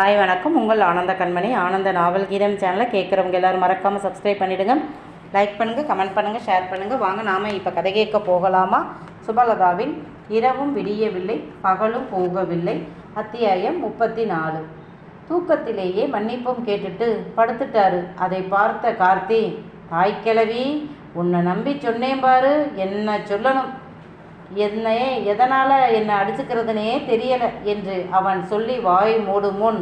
Hi வணக்கம். உங்கள் ஆனந்த கண்மணி ஆனந்த நாவல் கீதம் சேனலை கேட்குறவங்க எல்லோரும் மறக்காமல் சப்ஸ்கிரைப் பண்ணிவிடுங்க லைக் பண்ணுங்கள் கமெண்ட் பண்ணுங்கள் ஷேர் பண்ணுங்கள் வாங்க நாம் இப்போ கதை கேட்க போகலாமா? சுபலதாவின் இரவும் விடியவில்லை பகலும் போகவில்லை. அத்தியாயம் முப்பத்தி நாலு தூக்கத்திலேயே மன்னிப்பும் கேட்டுட்டு படுத்துட்டாரு. அதை பார்த்த கார்த்தி தாய்க்கிழவி உன்னை நம்பி சொன்னேன் பாரு. என்ன சொல்லணும்? என்னை எதனால் என்னை அடிச்சுக்கிறதுனே தெரியலை என்று அவன் சொல்லி வாய் மூடும் முன்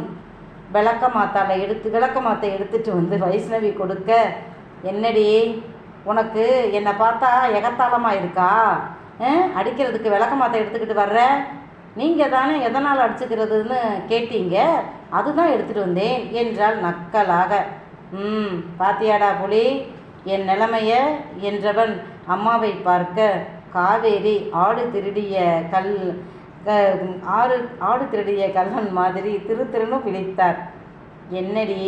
விளக்க மாத்தால எடுத்து விளக்க மாத்தை எடுத்துட்டு வந்து வைஷ்ணவி கொடுக்க என்னடி உனக்கு என்னை பார்த்தா எகத்தாளமாக இருக்கா? அடிக்கிறதுக்கு விளக்க மாத்தை எடுத்துக்கிட்டு வர்ற? நீங்கள் தானே எதனால் அடிச்சுக்கிறதுன்னு கேட்டீங்க? அதுதான் எடுத்துகிட்டு வந்தேன் என்றால் நக்கலாக. ம் பாத்தியாடா புலி என் நிலைமைய என்றவன் அம்மாவை பார்க்க காவேரி ஆடு திருடிய கல் க- ஆடு ஆடு திருடிய கல்லன் மாதிரி திரு திருன்னு என்னடி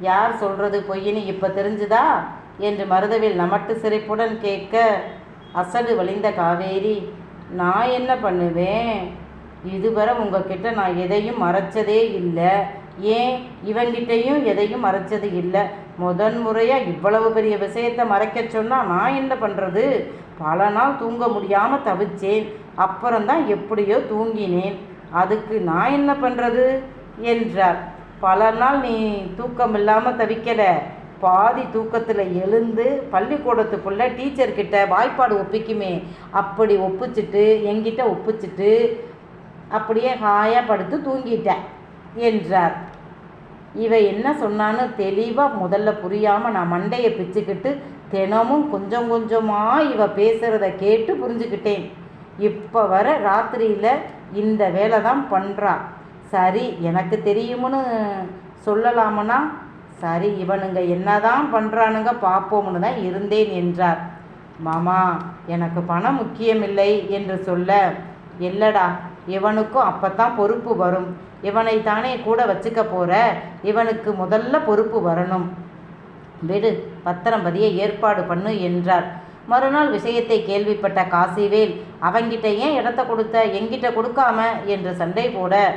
யார் சொல்கிறது பொய்ன்னு இப்போ தெரிஞ்சுதா? என்று மருதவில் நமட்டு சிரிப்புடன் கேட்க அசடு வழிந்த காவேரி நான் என்ன பண்ணுவேன்? இதுவரை உங்ககிட்ட நான் எதையும் மறைச்சதே இல்லை. ஏன்? இவங்கிட்டையும் எதையும் மறைச்சது இல்லை. முதன் முறையாக இவ்வளவு பெரிய விஷயத்தை மறைக்க சொன்னால் நான் என்ன பண்ணுறது பல நாள் தூங்க முடியாமல் தவிச்சேன். அப்புறம்தான் எப்படியோ தூங்கினேன். அதுக்கு நான் என்ன பண்ணுறது என்றார். பல நாள் நீ தூக்கம் இல்லாமல் தவிக்கலை. பாதி தூக்கத்தில் எழுந்து பள்ளிக்கூடத்துக்குள்ளே டீச்சர்கிட்ட வாய்ப்பாடு ஒப்பிக்குமே. அப்படி ஒப்பிச்சிட்டு எங்கிட்ட ஒப்பிச்சிட்டு அப்படியே ஹாயாக படுத்து தூங்கிட்டேன் என்றார். இவ என்ன சொன்னான்னு தெளிவாக முதல்ல புரியாமல் நான் மண்டையை பிச்சுக்கிட்டு தினமும் கொஞ்சம் கொஞ்சமாக இவ பேசுகிறத கேட்டு புரிஞ்சுக்கிட்டேன். இப்போ வர ராத்திரியில் இந்த வேலை தான் பண்ணுறா சரி எனக்கு தெரியும்னு சொல்லலாமனா? சரி இவனுங்க என்னதான் பண்ணுறானுங்க பார்ப்போம்னு தான் இருந்தேன் என்றார். மாமா எனக்கு பணம் முக்கியமில்லை என்று சொல்ல இல்லடா இவனுக்கும் அப்பத்தான் பொறுப்பு வரும். இவனை தானே கூட வச்சுக்க போகிற இவனுக்கு முதல்ல பொறுப்பு வரணும். விடு பத்திரம் பதிய ஏற்பாடு பண்ணு என்றார். மறுநாள் விஷயத்தை கேள்விப்பட்ட காசிவேல் அவங்கிட்ட ஏன் இடத்த கொடுத்த? எங்கிட்ட கொடுக்காம? என்று சண்டை போட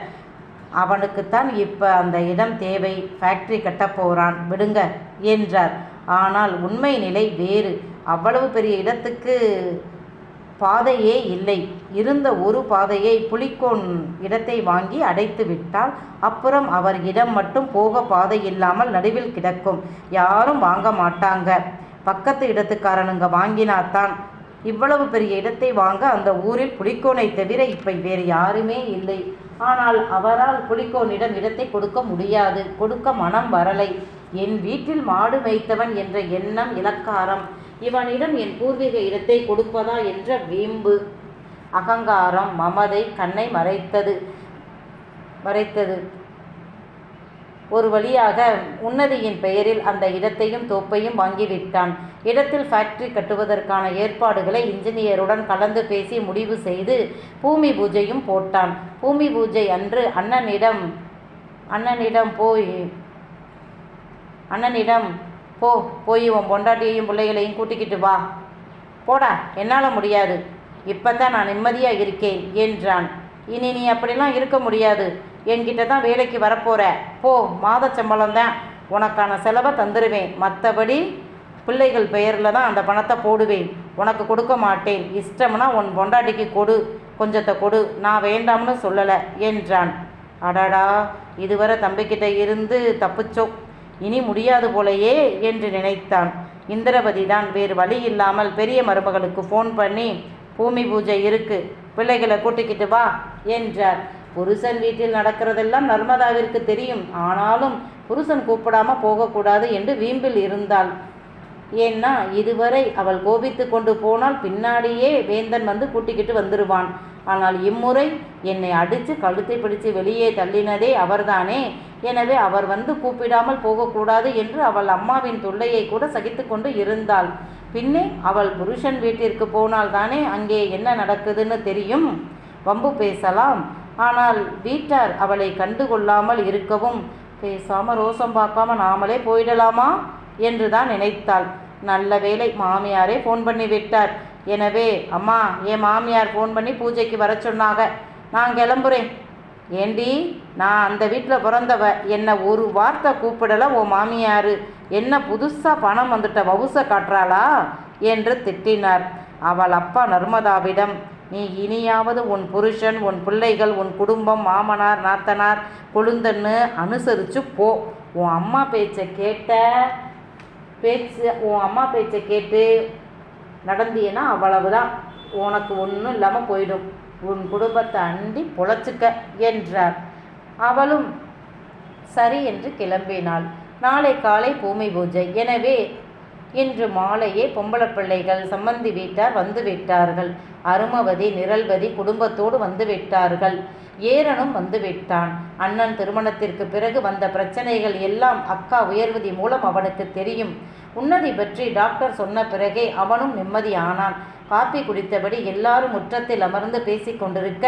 அவனுக்குத்தான் இப்போ அந்த இடம் தேவை. ஃபேக்டரி கட்டப் போகிறான் விடுங்க என்றார். ஆனால் உண்மை நிலை வேறு. அவ்வளவு பெரிய இடத்துக்கு பாதையே இல்லை. இருந்த ஒரு பாதையை புலிக்கோன் இடத்தை வாங்கி அடைத்து விட்டால் அப்புறம் அவர் இடம் மட்டும் போக பாதை இல்லாமல் நடுவில் கிடக்கும். யாரும் வாங்க மாட்டாங்க. பக்கத்து இடத்துக்காரனுங்க வாங்கினாத்தான். இவ்வளவு பெரிய இடத்தை வாங்க அந்த ஊரில் புலிக்கோனை தவிர இப்போ வேறு யாருமே இல்லை. ஆனால் அவரால் புலிக்கோனிடம் இடத்தை கொடுக்க முடியாது. கொடுக்க மனம் வரலை. என் வீட்டில் மாடு மேய்த்தவன் என்ற எண்ணம் இலக்காரம். இவனிடம் என் பூர்வீக இடத்தை கொடுப்பதா என்ற வீம்பு. அகங்காரம் மமதை கண்ணை மறைத்தது. மறைத்தது. ஒரு வழியாக உன்னதியின் பெயரில் அந்த இடத்தையும் தோப்பையும் வாங்கிவிட்டான். இடத்தில் ஃபேக்டரி கட்டுவதற்கான ஏற்பாடுகளை இன்ஜினியருடன் கலந்து பேசி முடிவு செய்து பூமி பூஜையும் போட்டான். பூமி பூஜை அன்று அண்ணனிடம் அண்ணனிடம் போய் அண்ணனிடம் போ போய் உன் பொண்டாட்டியையும் பிள்ளைகளையும் கூட்டிக்கிட்டு வா. போடா என்னால் முடியாது. இப்போ தான் நான் நிம்மதியாக இருக்கேன் என்றான். இனி நீ அப்படிலாம் இருக்க முடியாது. என்கிட்ட தான் வேலைக்கு வரப்போற. போ மாத சம்பளம் தான் உனக்கான செலவை தந்துடுவேன் மற்றபடி பிள்ளைகள் பெயரில் தான் அந்த பணத்தை போடுவேன். உனக்கு கொடுக்க மாட்டேன். இஷ்டம்னா உன் பொண்டாட்டிக்கு கொடு. கொஞ்சத்தை கொடு. நான் வேண்டாம்னு சொல்லலை என்றான். அடடா இதுவரை தம்பிக்கிட்ட இருந்து தப்பிச்சோம் இனி முடியாது போலையே என்று நினைத்தான். இந்திரபதி தான் வேறு வழி இல்லாமல் பெரிய மருமகளுக்கு ஃபோன் பண்ணி பூமி பூஜை இருக்கு பிள்ளைகளை கூட்டிக்கிட்டு வா என்றார். புருஷன் வீட்டில் நடக்கிறதெல்லாம் நர்மதாவிற்கு தெரியும். ஆனாலும் புருஷன் கூப்பிடாம போகக்கூடாது என்று வீம்பில் இருந்தாள். ஏன்னா இதுவரை அவள் கோபித்து கொண்டு போனால் பின்னாடியே வேந்தன் வந்து கூட்டிக்கிட்டு வந்துடுவான் ஆனால் இம்முறை என்னை அடித்து கழுத்தை பிடித்து வெளியே தள்ளினதே அவர்தானே. எனவே அவர் வந்து கூப்பிடாமல் போகக்கூடாது என்று அவள் அம்மாவின் தொல்லையை கூட சகித்து கொண்டு இருந்தாள். பின்னே அவள் புருஷன் வீட்டிற்கு போனால் தானே அங்கே என்ன நடக்குதுன்னு தெரியும்? வம்பு பேசலாம். ஆனால் வீட்டார் அவளை கண்டுகொள்ளாமல் இருக்கவும் பேசாம ரோசம் பார்க்காம நாமளே போயிடலாமா? என்று தான் நினைத்தாள். நல்ல வேளை மாமியாரே ஃபோன் பண்ணி விட்டார். எனவே அம்மா என் மாமியார் ஃபோன் பண்ணி பூஜைக்கு வர சொன்னாங்க. நான் கிளம்புறேன். ஏண்டி நான் அந்த வீட்டில் பிறந்தவ என்னை ஒரு வார்த்தை கூப்பிடல உன் மாமியார் என்ன புதுசாக பணம் வந்துட்ட வவுசை காட்டுறாளா? என்று திட்டினார். அவள் அப்பா நர்மதாவிடம் நீ இனியாவது உன் புருஷன் உன் பிள்ளைகள் உன் குடும்பம் மாமனார் நாத்தனார் கொழுந்தன்னு அனுசரித்து போ. உன் அம்மா பேச்சை கேட்ட பேச்சு உன் அம்மா பேச்சை கேட்டு நடந்தியன்னா அவ்வளவுதான். உனக்கு ஒன்றும் இல்லாமல் போயிடும். உன் குடும்பத்தை அண்டி பொழைச்சிக்க என்றார். அவளும் சரி என்று கிளம்பினாள். நாளை காலை பூமி பூஜை. எனவே இன்று மாலையே பொம்பளை பிள்ளைகள் சம்பந்தி வீட்டார் வந்து விட்டார்கள். அருமவதி நிரல்வதி குடும்பத்தோடு வந்து விட்டார்கள். ஏரனும் வந்து விட்டான். அண்ணன் திருமணத்திற்கு பிறகு வந்த பிரச்சனைகள் எல்லாம் அக்கா உயர்வதி மூலம் அவனுக்கு தெரியும். உன்னதி பற்றி டாக்டர் சொன்ன பிறகே அவனும் நிம்மதியானான். காப்பி குடித்தபடி எல்லாரும் முற்றத்தில் அமர்ந்து பேசிக் கொண்டிருக்க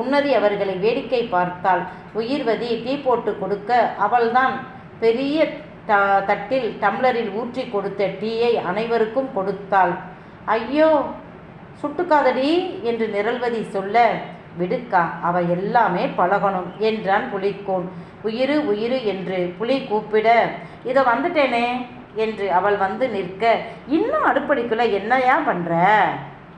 உன்னதி அவர்களை வேடிக்கை பார்த்தாள். உயிர்வதி டீ போட்டு கொடுக்க அவள்தான் பெரிய த தட்டில் டம்ளரில் ஊற்றி கொடுத்த டீயை அனைவருக்கும் கொடுத்தாள். ஐயோ சுட்டுக்காதடி என்று நிரல்வதி சொல்ல விடுக்கா அவ எல்லாமே பழகணும் என்றான் புலிக்கோன். உயிரு உயிரு என்று புலி கூப்பிட இதை வந்துட்டேனே. என்று அவள் வந்து நிற்க இன்னும் அடுப்படிக்குள்ள என்னையா பண்ற?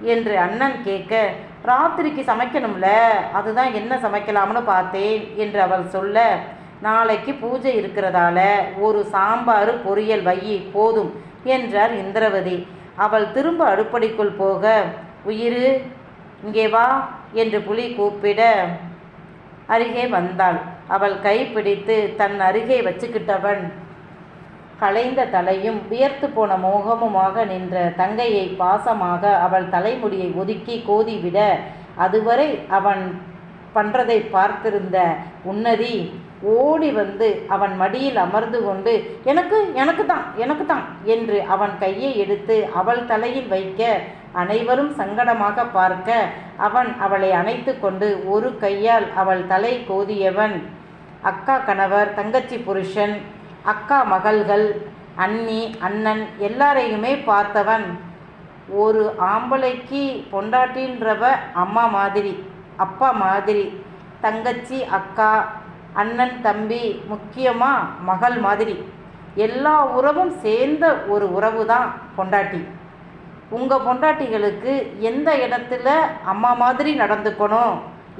என்று அண்ணன் கேட்க ராத்திரிக்கு சமைக்கணும்ல அதுதான் என்ன சமைக்கலாம்னு பார்த்தேன் என்று அவள் சொல்ல நாளைக்கு பூஜை இருக்கிறதால ஒரு சாம்பார் பொரியல் வையி போதும் என்றார் இந்திரவதி. அவள் திரும்ப அடுப்படிக்குள் போக உயிரு இங்கே வா என்று புலி கூப்பிட அருகே வந்தாள். அவள் கை பிடித்து தன் அருகே வச்சுக்கிட்டவன் களைந்த தலையும் வியர்த்து போன மோகமுமாக நின்ற தங்கையை பாசமாக அவள் தலைமுடியை ஒதுக்கி கோதிவிட அதுவரை அவன் பண்றதை பார்த்திருந்த உன்னதி ஓடி வந்து அவன் மடியில் அமர்ந்து கொண்டு எனக்கு எனக்கு தான் எனக்கு தான் என்று அவன் கையை எடுத்து அவள் தலையில் வைக்க அனைவரும் சங்கடமாக பார்க்க அவன் அவளை அணைத்து கொண்டு ஒரு கையால் அவள் தலை கோதியவன். அக்கா கணவர் தங்கச்சி புருஷன் அக்கா மகள்கள் அண்ணி அண்ணன் எல்லாரையுமே பார்த்தவன். ஒரு ஆம்பளைக்கு பொண்டாட்டின்றவ அம்மா மாதிரி அப்பா மாதிரி தங்கச்சி அக்கா அண்ணன் தம்பி முக்கியமாக மகள் மாதிரி. எல்லா உறவும் சேர்ந்த ஒரு உறவு தான் பொண்டாட்டி. உங்கள் பொண்டாட்டிகளுக்கு எந்த இடத்துல அம்மா மாதிரி நடந்துக்கணும்?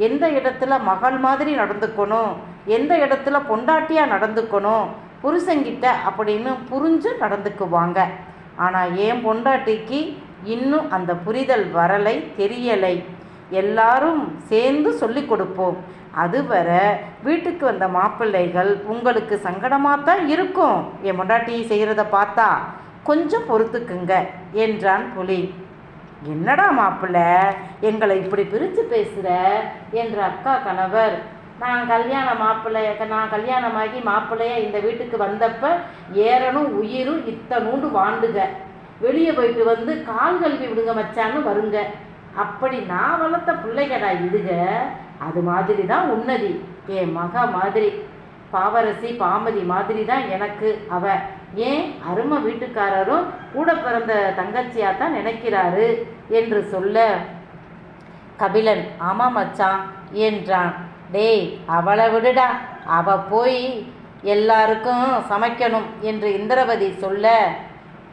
எந்த இடத்துல மகள் மாதிரி நடந்துக்கணும்? எந்த இடத்துல பொண்டாட்டியாக நடந்துக்கணும்? புருஷங்கிட்ட அப்படின்னு புரிஞ்சு நடந்துக்குவாங்க. ஆனால் என் பொண்டாட்டிக்கு இன்னும் அந்த புரிதல் வரலை தெரியலை. எல்லாரும் சேர்ந்து சொல்லி கொடுப்போம். அதுவரை வீட்டுக்கு வந்த மாப்பிள்ளைகள் உங்களுக்கு சங்கடமாக தான் இருக்கும். என் பொண்டாட்டி செய்கிறத பார்த்தா கொஞ்சம் பொறுத்துக்குங்க என்றான் புலி. என்னடா மாப்பிள்ள எங்களை இப்படி பிரித்து பேசுகிற என்ற அக்கா கணவர் நான் கல்யாண மாப்பிள்ளை நான் கல்யாணமாகி மாப்பிள்ளைய இந்த வீட்டுக்கு வந்தப்ப ஏறனும் உயிரும் இத்தனூண்டு வாண்டுக. வெளியே போயிட்டு வந்து கால் கல்வி விடுங்க மச்சான்னு வருங்க. அப்படி நான் வளர்த்த பிள்ளைகடா இதுக. அது மாதிரி தான் உன்னதி. என் மக மாதிரி. பாவரசி பாமதி மாதிரி தான் எனக்கு அவ. ஏன்? அருமை வீட்டுக்காரரும் கூட பிறந்த தங்கச்சியாக தான் நினைக்கிறாரு என்று சொல்ல கபிலன். ஆமாம் மச்சான் என்றான். டேய் அவளை விடுடா. அவ போய் எல்லாருக்கும் சமைக்கணும் என்று இந்திரவதி சொல்ல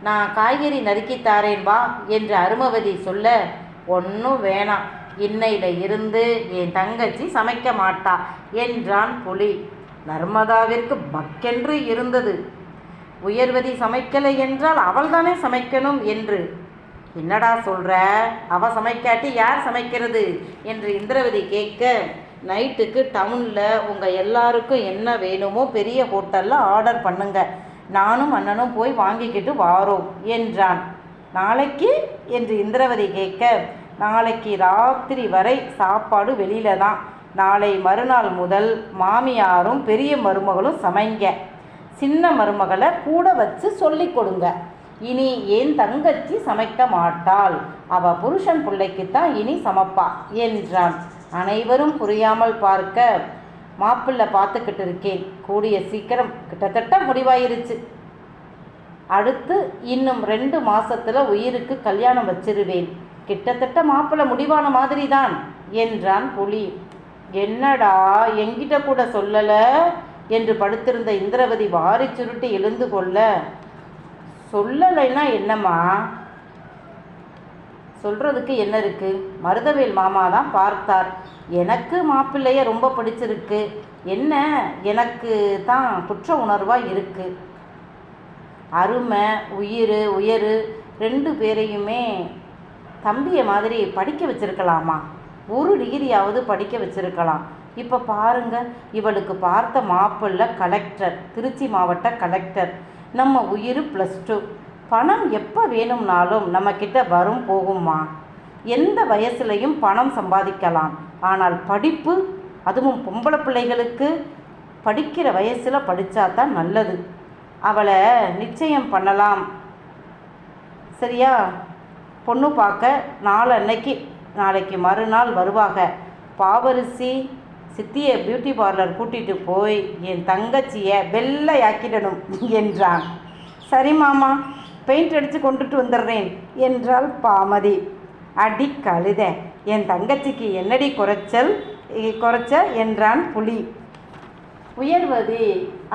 நான் காய்கறி நறுக்கி தாரேன் வா என்று அருமவதி சொல்ல ஒன்றும் வேணாம். இன்னையில இருந்து என் தங்கச்சி சமைக்க மாட்டா என்றான் புலி. நர்மதாவிற்கு பக்கென்று இருந்தது. உயர்வதி சமைக்கலை என்றால் அவள்தானே சமைக்கணும் என்று. என்னடா சொல்கிற அவ சமைக்காட்டி யார் சமைக்கிறது? என்று இந்திரவதி கேட்க நைட்டுக்கு டவுனில் உங்கள் எல்லாருக்கும் என்ன வேணுமோ பெரிய ஹோட்டலில் ஆர்டர் பண்ணுங்க. நானும் அண்ணனும் போய் வாங்கிக்கிட்டு வாரோம் என்றான். நாளைக்கு? என்று இந்திரவதி கேட்க நாளைக்கு ராத்திரி வரை சாப்பாடு வெளியில தான். நாளை மறுநாள் முதல் மாமியாரும் பெரிய மருமகளும் சமைங்க. சின்ன மருமகளை கூட வச்சு சொல்லி கொடுங்க. இனி என் தங்கச்சி சமைக்க மாட்டாள். அவ புருஷன் பிள்ளைக்குத்தான் இனி சமைப்பா என்றான். அனைவரும் புரியாமல் பார்க்க மாப்பிள்ளை பார்த்துக்கிட்டு இருக்கேன். கூடிய சீக்கிரம் கிட்டத்தட்ட முடிவாயிருச்சு. அடுத்து இன்னும் ரெண்டு மாசத்துல உயிருக்கு கல்யாணம் வச்சிருவேன். கிட்டத்தட்ட மாப்பிள்ளை முடிவான மாதிரி தான் என்றான் புலி. என்னடா எங்கிட்ட கூட சொல்லலை என்று படுத்திருந்த இந்திரவதி வாரி சுருட்டி எழுந்து கொள்ள. சொல்லலைன்னா என்னம்மா? சொல்கிறதுக்கு என்ன இருக்குது மருதவேல் மாமா தான் பார்த்தார். எனக்கு மாப்பிள்ளைய ரொம்ப பிடிச்சிருக்கு. என்ன? எனக்கு தான் குற்ற உணர்வாக இருக்குது அருமை உயிர் உயர் ரெண்டு பேரையுமே தம்பியை மாதிரி படிக்க வச்சிருக்கலாமா? ஒரு டிகிரியாவது படிக்க வச்சிருக்கலாம். இப்போ பாருங்க இவளுக்கு பார்த்த மாப்பிள்ளை கலெக்டர் திருச்சி மாவட்ட கலெக்டர் நம்ம உயிர் ப்ளஸ் டூ பணம் எப்போ வேணும்னாலும் நம்மக்கிட்ட வரும் போகுமா எந்த வயசுலையும் பணம் சம்பாதிக்கலாம். ஆனால் படிப்பு அதுவும் பொம்பளை பிள்ளைகளுக்கு படிக்கிற வயசில் படித்தா தான் நல்லது. அவளை நிச்சயம் பண்ணலாம். சரியா? பொண்ணு பார்க்க நாளன்னைக்கு நாளைக்கு மறுநாள் வருவாக. பாவரிசி சித்தியை பியூட்டி பார்லர் கூட்டிகிட்டு போய் என் தங்கச்சியை வெள்ளையாக்கிடணும் என்றான். சரி மாமா. பெயிண்ட் அடித்து கொண்டுட்டு வந்துடுறேன் என்றாள் பாமதி. அடி கழுத என் தங்கச்சிக்கு என்னடி குறைச்சல்? குறைச்ச என்றான் புலி. உயர்வதி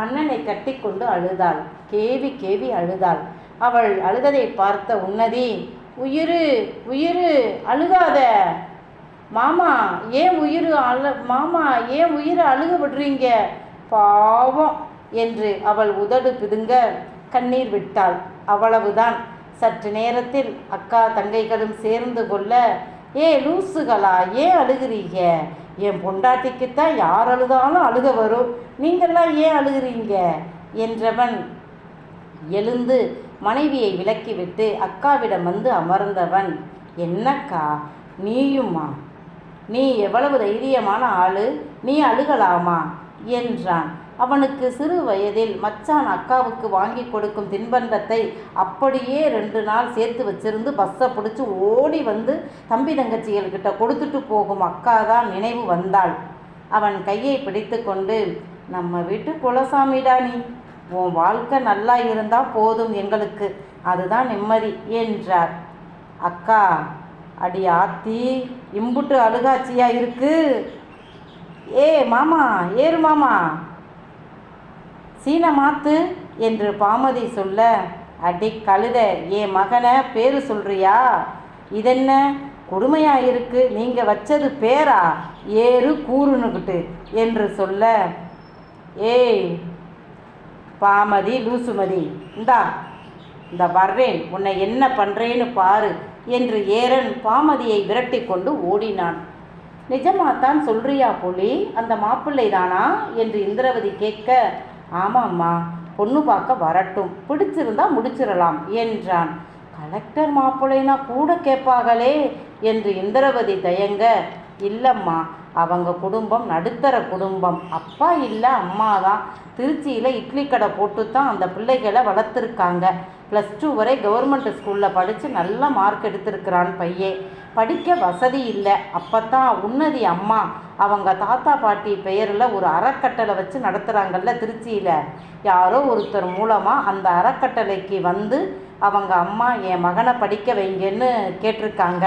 அண்ணனை கட்டிக்கொண்டு அழுதாள். கேவி கேவி அழுதாள். அவள் அழுததை பார்த்த உன்னதி உயிரு உயிரு அழுகாத. மாமா ஏன் உயிர் அழ மாமா ஏன் உயிரை அழுக விடுறீங்க? பாவம் என்று அவள் உதடு பிதுங்க கண்ணீர் விட்டாள். அவ்வளவுதான். சற்று நேரத்தில் அக்கா தங்கைகளும் சேர்ந்து கொள்ள ஏ லூசுகளா ஏன் அழுகிறீங்க? என் பொண்டாட்டிக்குத்தான் யார் அழுதாலும் அழுக வரும். நீங்கள்லாம் ஏன் அழுகிறீங்க? என்றவன் எழுந்து மனைவியை விலக்கிவிட்டு அக்காவிடம் வந்து அமர்ந்தவன் என்னக்கா நீயுமா? நீ எவ்வளவு தைரியமான ஆளு. நீ அழுகலாமா? என்றான். அவனுக்கு சிறு வயதில் மச்சான் அக்காவுக்கு வாங்கி கொடுக்கும் தின்பண்டத்தை அப்படியே ரெண்டு நாள் சேர்த்து வச்சிருந்து பஸ்ஸை பிடிச்சி ஓடி வந்து தம்பி தங்கச்சிகள்கிட்ட கொடுத்துட்டு போகும் அக்கா தான் நினைவு வந்தாள். அவன் கையை பிடித்து கொண்டு நம்ம வீட்டு குலசாமிடா நீ. உன் வாழ்க்கை நல்லா இருந்தால் போதும் எங்களுக்கு. அதுதான் நிம்மதி என்றார். அக்கா அடி ஆத்தி இம்புட்டு அழுகாட்சியாக இருக்கு? ஏ மாமா ஏறு மாமா. சீன மாத்து என்று பாமதி சொல்ல அடி கழுத ஏ மகனை பேரு சொல்றியா? இதென்ன? கொடுமையாக இருக்கு. நீங்கள் வச்சது பேரா? ஏறு கூறுனுக்கிட்டு என்று சொல்ல ஏய் பாமதி லூசுமதி இந்தா இந்த வர்றேன். உன்னை என்ன பண்ணுறேன்னு பாரு என்று ஏரன் பாமதியை விரட்டி கொண்டு ஓடினான். நிஜமாத்தான் சொல்றியா புலி? அந்த மாப்பிள்ளை தானா என்று இந்திரவதி கேட்க ஆமாம்மா பொண்ணு பார்க்க வரட்டும். பிடிச்சிருந்தா முடிச்சிடலாம் என்றான். கலெக்டர் மாப்பிள்ளைனா கூட கேட்பாங்களே என்று இந்திரவதி தயங்க. இல்லைம்மா அவங்க குடும்பம் நடுத்தர குடும்பம். அப்பா இல்லை அம்மா தான். திருச்சியில் இட்லி கடை போட்டு தான் அந்த பிள்ளைகளை வளர்த்துருக்காங்க. ப்ளஸ் டூ வரை கவர்மெண்ட் ஸ்கூலில் படித்து நல்ல மார்க் எடுத்திருக்கிறான் பையன் படிக்க வசதி இல்லை. அப்போத்தான் உன்னதி அம்மா. அவங்க தாத்தா பாட்டி பெயரில் ஒரு அறக்கட்டளை வச்சு நடத்துகிறாங்கல்ல திருச்சியில். யாரோ ஒருத்தர் மூலமாக அந்த அறக்கட்டளைக்கு வந்து அவங்க அம்மா என் மகனை படிக்க வைங்கன்னு கேட்டிருக்காங்க.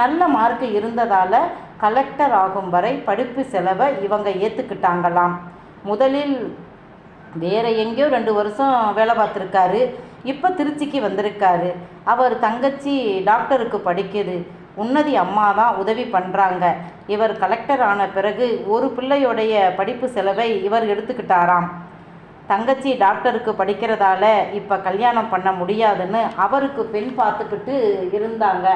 நல்ல மார்க் இருந்ததால் கலெக்டர் ஆகும் வரை படிப்பு செலவை இவங்க ஏற்றுக்கிட்டாங்களாம் முதலில் வேறு எங்கேயோ ரெண்டு வருஷம் வேலை பார்த்துருக்காரு. இப்போ திருச்சிக்கு வந்திருக்காரு. அவர் தங்கச்சி டாக்டருக்கு படிக்குது. உன்னதி அம்மா தான் உதவி பண்ணுறாங்க இவர் கலெக்டர் ஆன பிறகு ஒரு பிள்ளையுடைய படிப்பு செலவை இவர் எடுத்துக்கிட்டாராம். தங்கச்சி டாக்டருக்கு படிக்கிறதால இப்போ கல்யாணம் பண்ண முடியாதுன்னு அவருக்கு பெண் பார்த்துக்கிட்டு இருந்தாங்க.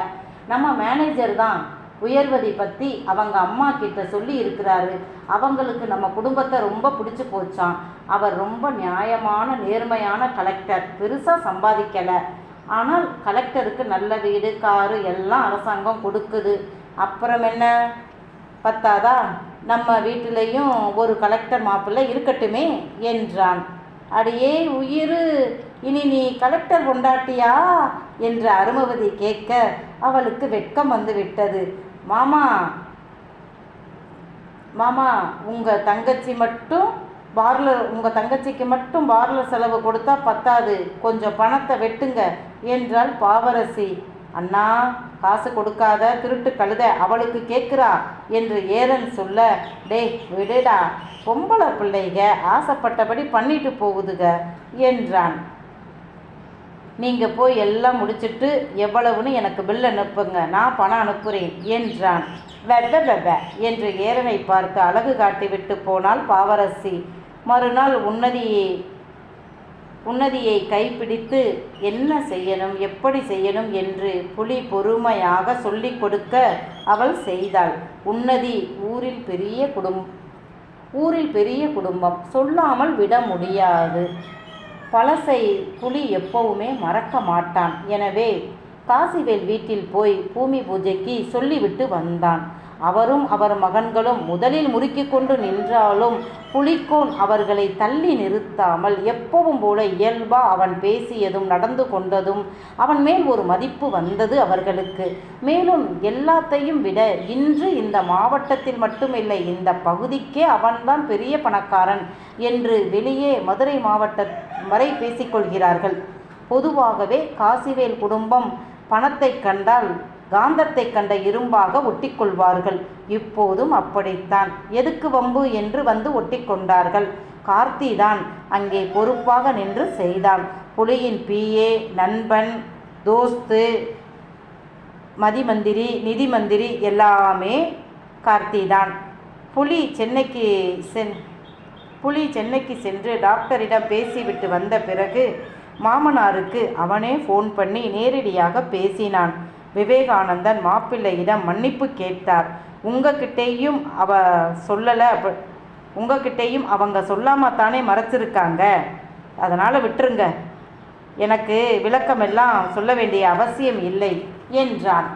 நம்ம மேனேஜர் தான் உயர்வதை பற்றி அவங்க அம்மா கிட்ட சொல்லி இருக்கிறாரு. அவங்களுக்கு நம்ம குடும்பத்தை ரொம்ப பிடிச்சி போச்சான் அவர் ரொம்ப நியாயமான நேர்மையான கலெக்டர் பெருசாக சம்பாதிக்கலை. ஆனால் கலெக்டருக்கு நல்ல வீடு காரு எல்லாம் அரசாங்கம் கொடுக்குது. அப்புறம் என்ன? பத்தாதா? நம்ம வீட்டிலையும் ஒரு கலெக்டர் மாப்பிள்ளை இருக்கட்டுமே என்றான். அடியே உயிர் இனி நீ கலெக்டர் கொண்டாட்டியா என்று அருமவதி கேட்க அவளுக்கு வெட்கம் வந்து விட்டது. மாமா மாமா உங்கள் தங்கச்சி மட்டும் பார்லர் உங்கள் தங்கச்சிக்கு மட்டும் பார்லர் செலவு கொடுத்தா பத்தாது. கொஞ்சம் பணத்தை வெட்டுங்க என்றாள் பாவரசி. அண்ணா காசு கொடுக்காத திருட்டு கழுத அவளுக்கு கேட்குறா என்று ஏரன் சொல்ல டேய் விடுடா பொம்பளை பிள்ளைக ஆசைப்பட்டபடி பண்ணிட்டு போகுதுக என்றான். நீங்கள் போய் எல்லாம் முடிச்சுட்டு எவ்வளவுன்னு எனக்கு பில் அனுப்புங்க. நான் பணம் அனுப்புகிறேன் என்றான். வெப்ப வெப்ப என்று ஏரனை பார்த்து அழகு காட்டிவிட்டு போனாள் பாவரசி. மறுநாள் உன்னதியை உன்னதியை கைப்பிடித்து என்ன செய்யணும் எப்படி செய்யணும்? என்று புலி பொறுமையாக சொல்லிக் கொடுக்க அவள் செய்தாள். உன்னதி ஊரில் பெரிய குடும் ஊரில் பெரிய குடும்பம். சொல்லாமல் விட முடியாது. பழசை புலி எப்பவுமே மறக்க மாட்டான். எனவே காசிவேல் வீட்டில் போய் பூமி பூஜைக்கு சொல்லிவிட்டு வந்தான். அவரும் அவர் மகன்களும் முதலில் முறுக்கிக் கொண்டு நின்றாலும் புலிக்கோன் அவர்களை தள்ளி நிறுத்தாமல் எப்பவும் போல இயல்பா அவன் பேசியதும் நடந்து கொண்டதும் அவன் மேல் ஒரு மதிப்பு வந்தது அவர்களுக்கு. மேலும் எல்லாத்தையும் விட இன்று இந்த மாவட்டத்தில் மட்டுமில்லை இந்த பகுதிக்கே அவன்தான் பெரிய பணக்காரன் என்று வெளியே மதுரை மாவட்ட வரை பேசிக்கொள்கிறார்கள். பொதுவாகவே காசிவேல் குடும்பம் பணத்தை கண்டால் காந்தத்தை கண்ட இரும்பாக ஒட்டிக்கொள்வார்கள். இப்போதும் அப்படித்தான். எதுக்கு வம்பு என்று வந்து ஒட்டிக்கொண்டார்கள். கார்த்தி தான் அங்கே பொறுப்பாக நின்று செய்தான். புலியின் பிஏ நண்பன் தோஸ்து மதிமந்திரி நிதி மந்திரி எல்லாமே கார்த்தி தான். புலி சென்னைக்கு சென் புலி சென்னைக்கு சென்று டாக்டரிடம் பேசிவிட்டு வந்த பிறகு மாமனாருக்கு அவனே ஃபோன் பண்ணி நேரடியாக பேசினான். விவேகானந்தன் மாப்பிள்ளையிடம் மன்னிப்பு கேட்டார். உங்ககிட்டேயும் அவ சொல்லலை உங்ககிட்டேயும் அவங்க சொல்லாமல் தானே மறைச்சிருக்காங்க. அதனால் விட்டுருங்க. எனக்கு விளக்கமெல்லாம் சொல்ல வேண்டிய அவசியம் இல்லை என்றான்.